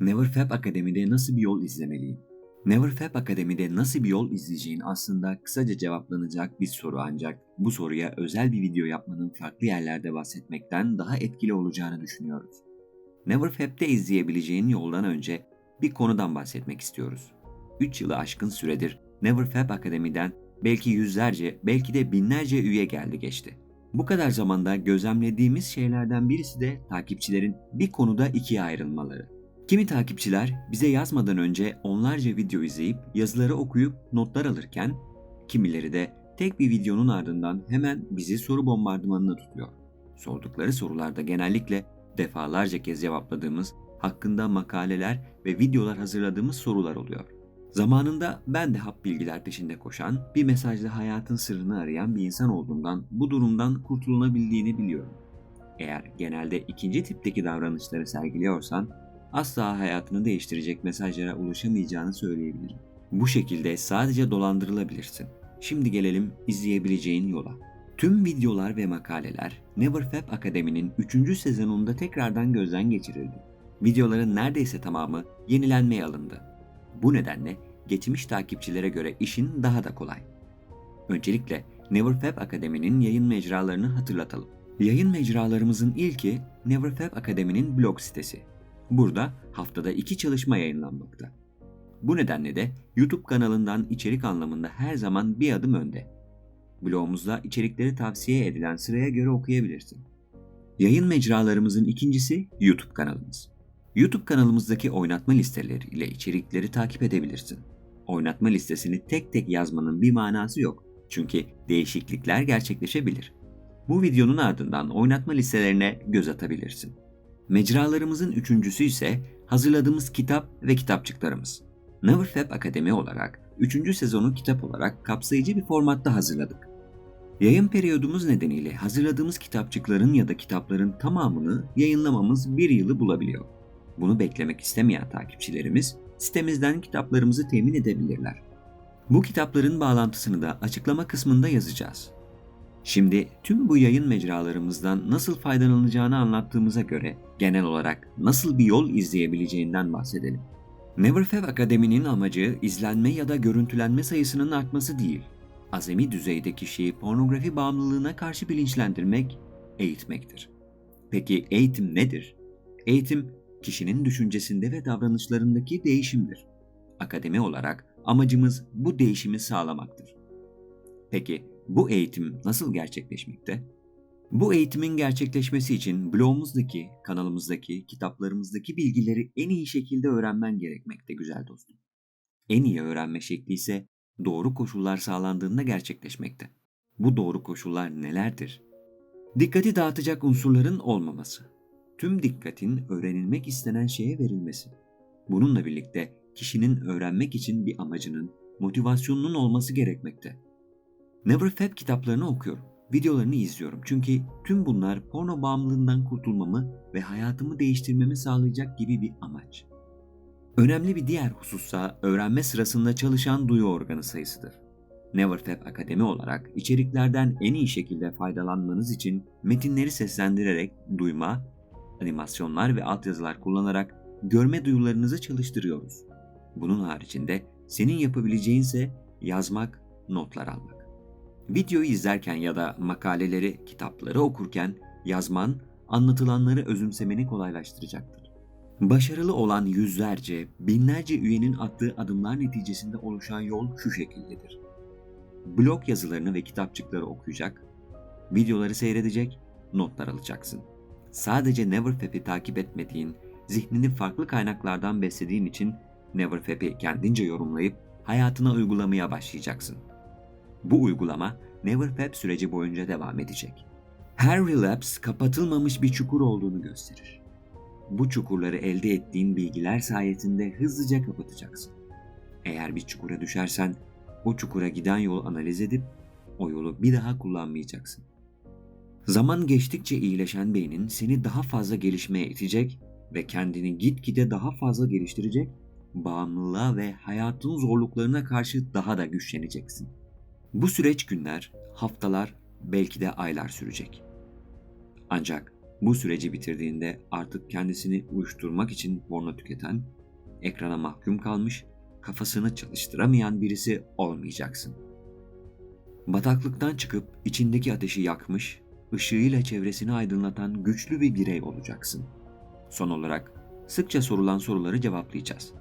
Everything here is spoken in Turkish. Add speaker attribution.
Speaker 1: Neverfab Akademi'de nasıl bir yol izlemeliyim? Neverfab Akademi'de nasıl bir yol izleyeceğin aslında kısaca cevaplanacak bir soru ancak bu soruya özel bir video yapmanın farklı yerlerde bahsetmekten daha etkili olacağını düşünüyoruz. Neverfab'de izleyebileceğin yoldan önce bir konudan bahsetmek istiyoruz. 3 yılı aşkın süredir Neverfab Akademi'den belki yüzlerce, belki de binlerce üye geldi geçti. Bu kadar zamanda gözlemlediğimiz şeylerden birisi de takipçilerin bir konuda ikiye ayrılmaları. Kimi takipçiler bize yazmadan önce onlarca video izleyip yazıları okuyup notlar alırken kimileri de tek bir videonun ardından hemen bizi soru bombardımanına tutuyor. Sordukları sorularda genellikle defalarca kez cevapladığımız, hakkında makaleler ve videolar hazırladığımız sorular oluyor. Zamanında ben de hap bilgiler peşinde koşan, bir mesajla hayatın sırrını arayan bir insan olduğumdan bu durumdan kurtulunabildiğini biliyorum. Eğer genelde ikinci tipteki davranışları sergiliyorsan asla hayatını değiştirecek mesajlara ulaşamayacağını söyleyebilirim. Bu şekilde sadece dolandırılabilirsin. Şimdi gelelim izleyebileceğin yola. Tüm videolar ve makaleler Neverfab Akademi'nin 3. sezonunda tekrardan gözden geçirildi. Videoların neredeyse tamamı yenilenmeye alındı. Bu nedenle geçmiş takipçilere göre işin daha da kolay. Öncelikle Neverfab Akademi'nin yayın mecralarını hatırlatalım. Yayın mecralarımızın ilki Neverfab Akademi'nin blog sitesi. Burada haftada iki çalışma yayınlanmakta. Bu nedenle de YouTube kanalından içerik anlamında her zaman bir adım önde. Blogumuzda içerikleri tavsiye edilen sıraya göre okuyabilirsin. Yayın mecralarımızın ikincisi YouTube kanalımız. YouTube kanalımızdaki oynatma listeleri ile içerikleri takip edebilirsin. Oynatma listesini tek tek yazmanın bir manası yok. Çünkü değişiklikler gerçekleşebilir. Bu videonun ardından oynatma listelerine göz atabilirsin. Mecralarımızın üçüncüsü ise hazırladığımız kitap ve kitapçıklarımız. Neverfab Akademi olarak 3. sezonu kitap olarak kapsayıcı bir formatta hazırladık. Yayın periyodumuz nedeniyle hazırladığımız kitapçıkların ya da kitapların tamamını yayınlamamız bir yılı bulabiliyor. Bunu beklemek istemeyen takipçilerimiz sitemizden kitaplarımızı temin edebilirler. Bu kitapların bağlantısını da açıklama kısmında yazacağız. Şimdi tüm bu yayın mecralarımızdan nasıl faydalanacağını anlattığımıza göre genel olarak nasıl bir yol izleyebileceğinden bahsedelim. Neverfab Akademi'nin amacı izlenme ya da görüntülenme sayısının artması değil. Azami düzeyde kişiyi pornografi bağımlılığına karşı bilinçlendirmek, eğitmektir. Peki eğitim nedir? Eğitim, kişinin düşüncesinde ve davranışlarındaki değişimdir. Akademi olarak amacımız bu değişimi sağlamaktır. Peki bu eğitim nasıl gerçekleşmekte? Bu eğitimin gerçekleşmesi için blogumuzdaki, kanalımızdaki, kitaplarımızdaki bilgileri en iyi şekilde öğrenmen gerekmekte güzel dostum. En iyi öğrenme şekli ise doğru koşullar sağlandığında gerçekleşmekte. Bu doğru koşullar nelerdir? Dikkati dağıtacak unsurların olmaması. Tüm dikkatin öğrenilmek istenen şeye verilmesi. Bununla birlikte kişinin öğrenmek için bir amacının, motivasyonunun olması gerekmekte. Neverfab kitaplarını okuyorum. Videolarını izliyorum. Çünkü tüm bunlar porno bağımlılığından kurtulmamı ve hayatımı değiştirmemi sağlayacak gibi bir amaç. Önemli bir diğer husussa öğrenme sırasında çalışan duyu organı sayısıdır. Neverfab Akademi olarak içeriklerden en iyi şekilde faydalanmanız için metinleri seslendirerek duyma, animasyonlar ve altyazılar kullanarak görme duyularınızı çalıştırıyoruz. Bunun haricinde senin yapabileceğin ise yazmak, notlar almak. Videoyu izlerken ya da makaleleri, kitapları okurken yazman anlatılanları özümsemeni kolaylaştıracaktır. Başarılı olan yüzlerce, binlerce üyenin attığı adımlar neticesinde oluşan yol şu şekildedir. Blog yazılarını ve kitapçıkları okuyacak, videoları seyredecek, notlar alacaksın. Sadece Neverfab'i takip etmediğin, zihnini farklı kaynaklardan beslediğin için Neverfab'i kendince yorumlayıp hayatına uygulamaya başlayacaksın. Bu uygulama Neverfab süreci boyunca devam edecek. Her relapse kapatılmamış bir çukur olduğunu gösterir. Bu çukurları elde ettiğin bilgiler sayesinde hızlıca kapatacaksın. Eğer bir çukura düşersen o çukura giden yolu analiz edip o yolu bir daha kullanmayacaksın. Zaman geçtikçe iyileşen beynin seni daha fazla gelişmeye itecek ve kendini gitgide daha fazla geliştirecek, bağımlılığa ve hayatın zorluklarına karşı daha da güçleneceksin. Bu süreç günler, haftalar, belki de aylar sürecek. Ancak Bu süreci bitirdiğinde artık kendisini uyuşturmak için porno tüketen, ekrana mahkum kalmış, kafasını çalıştıramayan birisi olmayacaksın. Bataklıktan çıkıp içindeki ateşi yakmış, ışığıyla çevresini aydınlatan güçlü bir birey olacaksın. Son olarak sıkça sorulan soruları cevaplayacağız.